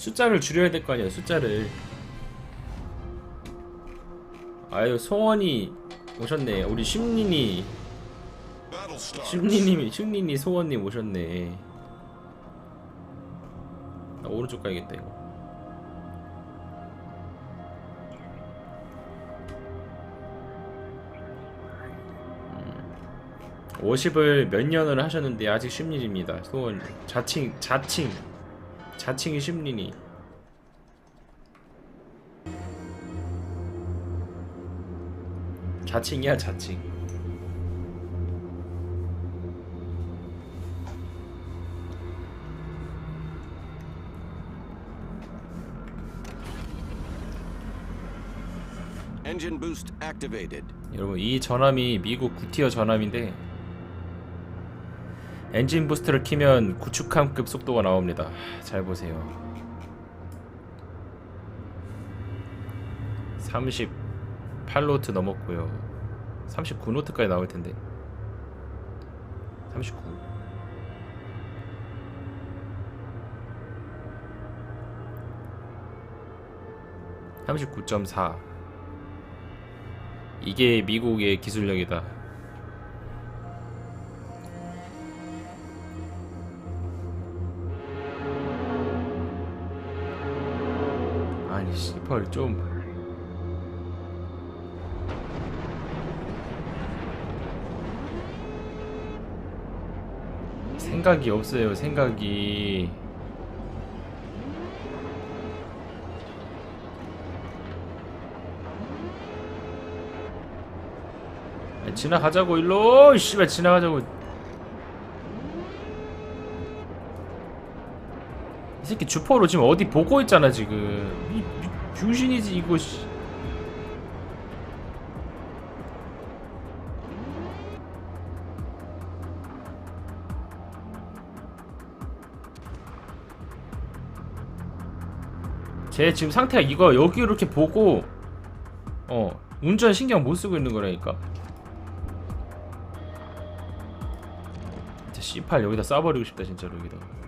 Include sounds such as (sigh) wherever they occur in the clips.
숫자를 줄여야 될 거 아니야 숫자를. 아유 소원이 오셨네. 우리 심린이 심리님이 심리니 소원님 오셨네. 나 오른쪽 가야겠다 이거. 50을 몇 년을 하셨는데 아직 심리입니다 소원 자칭 자칭 자칭이 심리니 자칭이야 자칭 Engine boost activated. 여러분 이 전함이 미국 9티어 전함인데 엔진 부스트를 키면 구축함급 속도가 나옵니다. 잘 보세요. 38노트 넘었고요. 39노트까지 나올 텐데. 39 39.4 이게 미국의 기술력이다. 씨펄 좀. 생각이 없어요 생각이. 야, 지나가자고 일로. 씨발 지나가자고. 이 새끼 주포로 지금 어디 보고 있잖아 지금 이, 이 병신이지 이거 씨. 쟤 지금 상태가 이거 여기 이렇게 보고 어 운전 신경 못 쓰고 있는 거라니까. 진짜 C8 여기다 쏴버리고 싶다 진짜로 여기다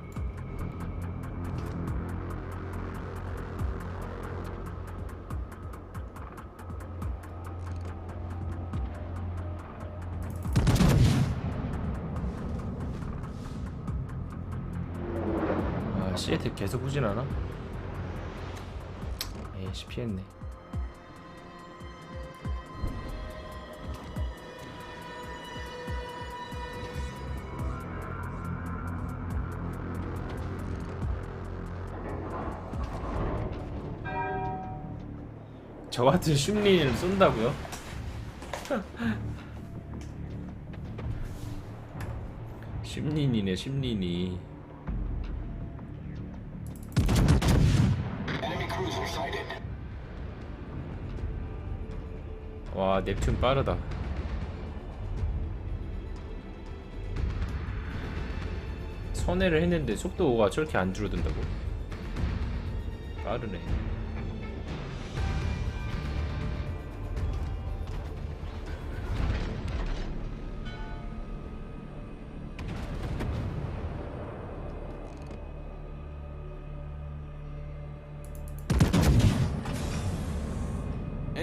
아 시애틀 계속 후진하나? 에이씨 피했네 저 같은 심리를 쏜다고요? (laughs) 심린이네 심린이 와 넵튠 빠르다 선회를 했는데 속도가 저렇게 안 줄어든다고? 빠르네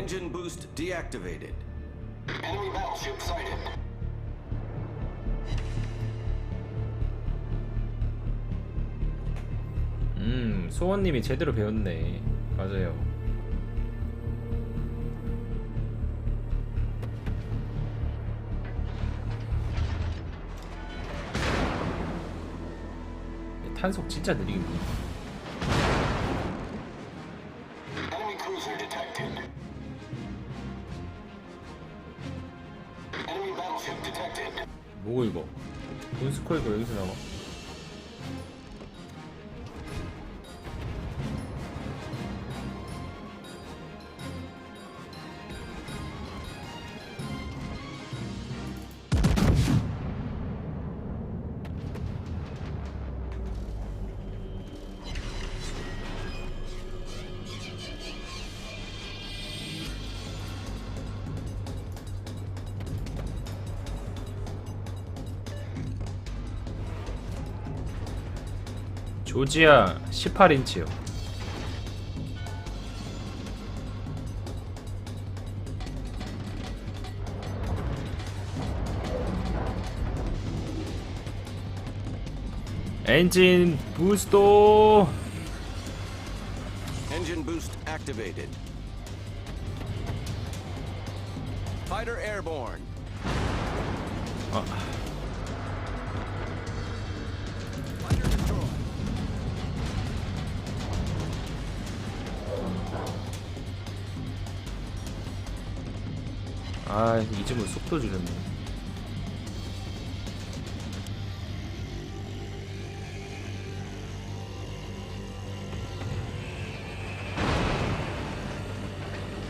Engine boost deactivated. Enemy battleship sighted. 음 소원님이 제대로 배웠네 맞아요 탄속 진짜 느리긴 해 이거. 돈스코이가 여기서 나와 조지아 18인치요. 엔진 부스도. 엔진 부스트 액티베이티드 파이터 에어본 아. 아 이즈모 속도 줄였네.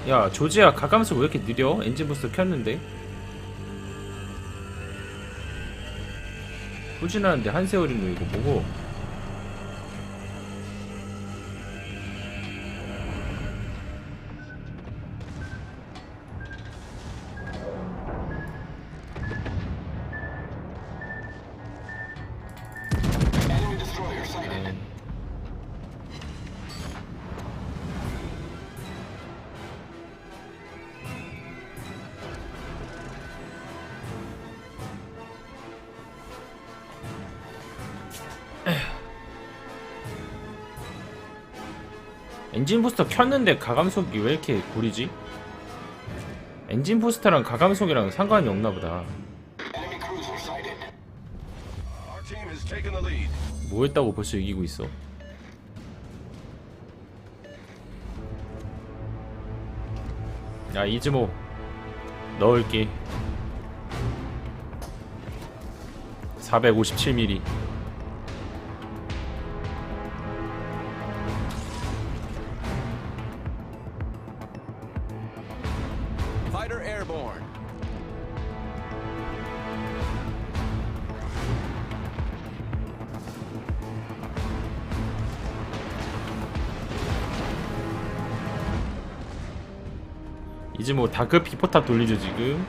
야 조지야 가감속 왜 이렇게 느려? 엔진 부스터 켰는데? 후진하는데 한세월이노 이거 뭐고 엔진 부스터 켰는데 가감속이 왜 이렇게 구리지? 엔진 부스터랑 가감속이랑 상관이 없나 보다 Enemy cruiser sighted. Our team has taken the lead. 뭐 했다고 벌써 이기고 있어? 야 이즈모 넣을게 457mm 다급 비포탑 돌리죠 지금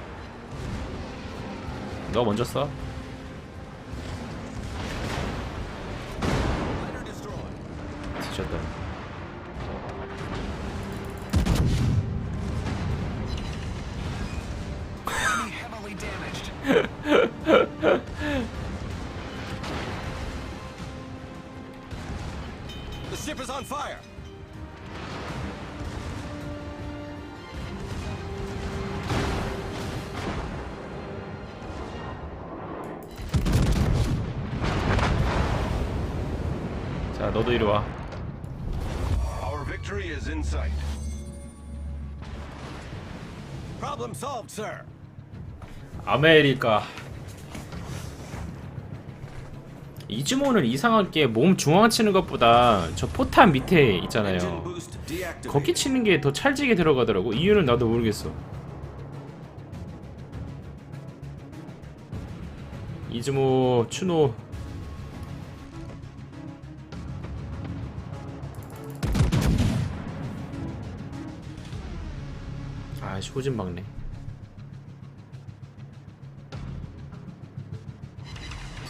너 먼저 써. 뒤졌다 자 너도 이리 와 Our victory is in sight. Problem solved, sir. 아메리카 이즈모는 이상하게 몸 중앙 치는 것보다 저 포탄 밑에 Engine 있잖아요 boost deactivated. 거기 치는 게 더 찰지게 들어가더라고 이유는 나도 모르겠어 이즈모 추노 아씨 호진 막네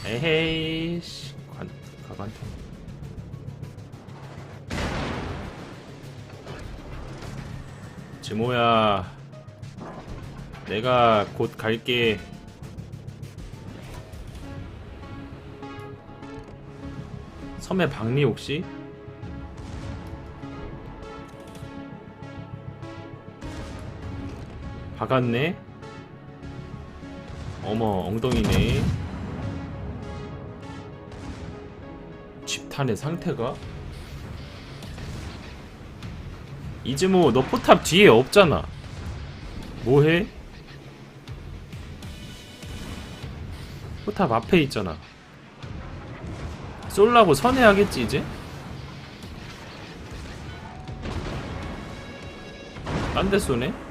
에헤이씨 관 가관통. 지모야? 내가 곧 갈게. 섬에 박리 혹시? 박았네? 어머 엉덩이네 집탄의 상태가? 이즈모 너 포탑 뒤에 없잖아 뭐해? 포탑 앞에 있잖아 쏠라고 선회하겠지 이제? 딴 데 쏘네?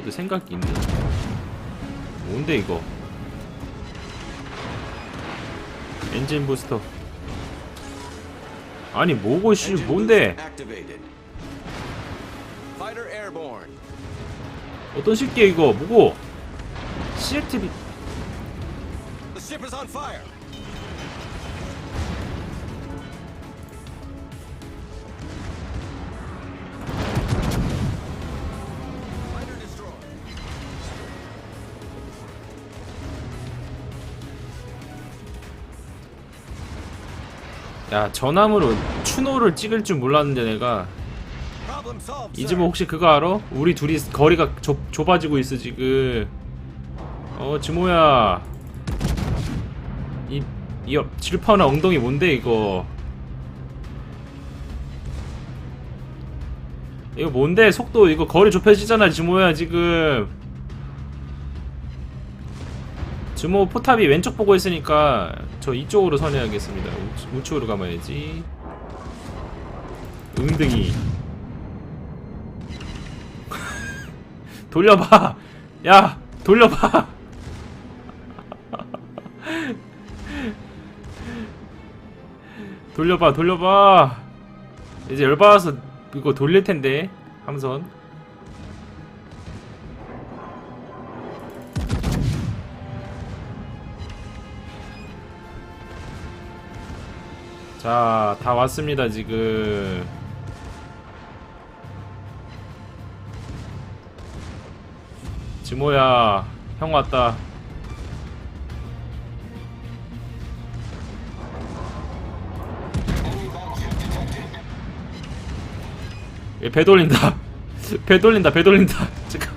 그래도 생각이 있네 뭔데 이거 엔진 부스터 아니 뭐고 씨 뭔데. 어떤 새끼야 이거 뭐고 CFTV The ship is on fire. 야 전함으로 추노를 찍을 줄 몰랐는데 내가. 이즈모 혹시 그거 알아? 우리 둘이 거리가 좁, 좁아지고 있어 지금. 어 지모야. 이, 이 옆- 질파나 엉덩이 뭔데 이거? 이거 뭔데? 속도 이거 거리 좁혀지잖아 지모야 지금 지모 포탑이 왼쪽 보고 있으니까 저 이쪽으로 선회하겠습니다. 우측, 우측으로 가봐야지. 응등이. (laughs) 돌려봐. 야 돌려봐. (laughs) 돌려봐 돌려봐. 이제 열받아서 이거 돌릴 텐데 함선 자 다 왔습니다 지금. 지모야 형 왔다. 배 돌린다. 배 돌린다 배 돌린다. 지금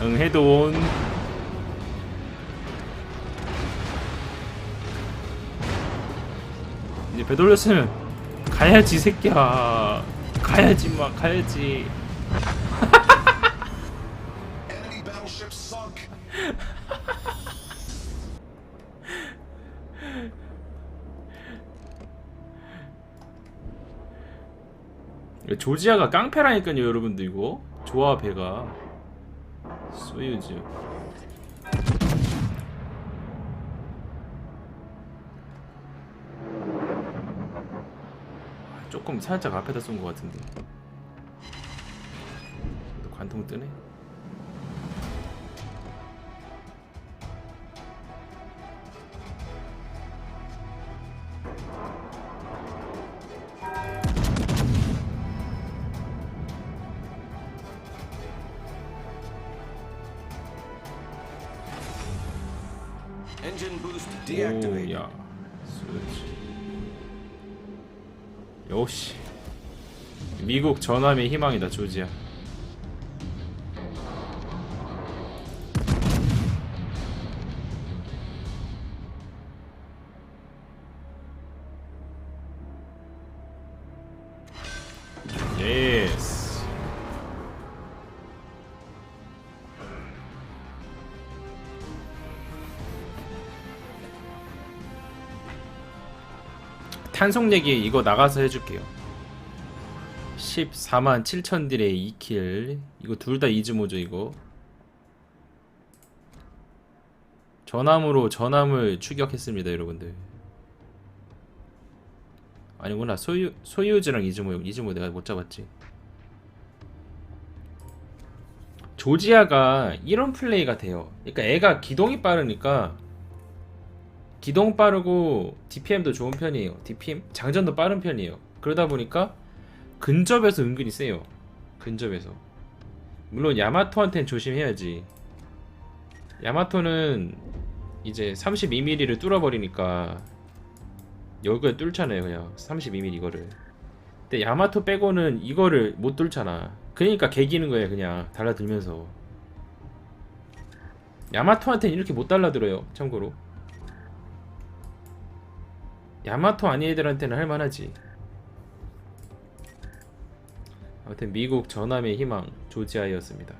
응 해돈 이제 배 돌렸으면 가야지 이 새끼야. 가야지 막 가야지. 조지아가 깡패라니까요 여러분들 이거. 조아 배가. 소유즈 조금 살짝 앞에다 쏜 것 같은데 또 관통 뜨네 deactivated. 오야 역시 미국 전함의 희망이다 조지아 탄속 얘기 이거 나가서 해줄게요. 14만 7천 딜에 2킬. 이거 둘 다 이즈모죠 이거. 전함으로 전함을 추격했습니다 여러분들. 아니구나. 소유 소유즈랑 이즈모 이즈모 내가 못 잡았지. 조지아가 이런 플레이가 돼요. 그러니까 애가 기동이 빠르니까 기동 빠르고 DPM도 좋은 편이에요. DPM 장전도 빠른 편이에요. 그러다 보니까 근접에서 은근히 세요. 근접에서. 물론 야마토한테는 조심해야지. 야마토는 이제 32mm를 뚫어버리니까 여기가 뚫잖아요 그냥. 32mm 이거를. 근데 야마토 빼고는 이거를 못 뚫잖아. 그러니까 개기는 거예요 그냥. 달라들면서. 야마토한테는 이렇게 못 달라들어요 참고로 야마토 아닌 애들한테는 할만하지. 아무튼 미국 전함의 희망 조지아이였습니다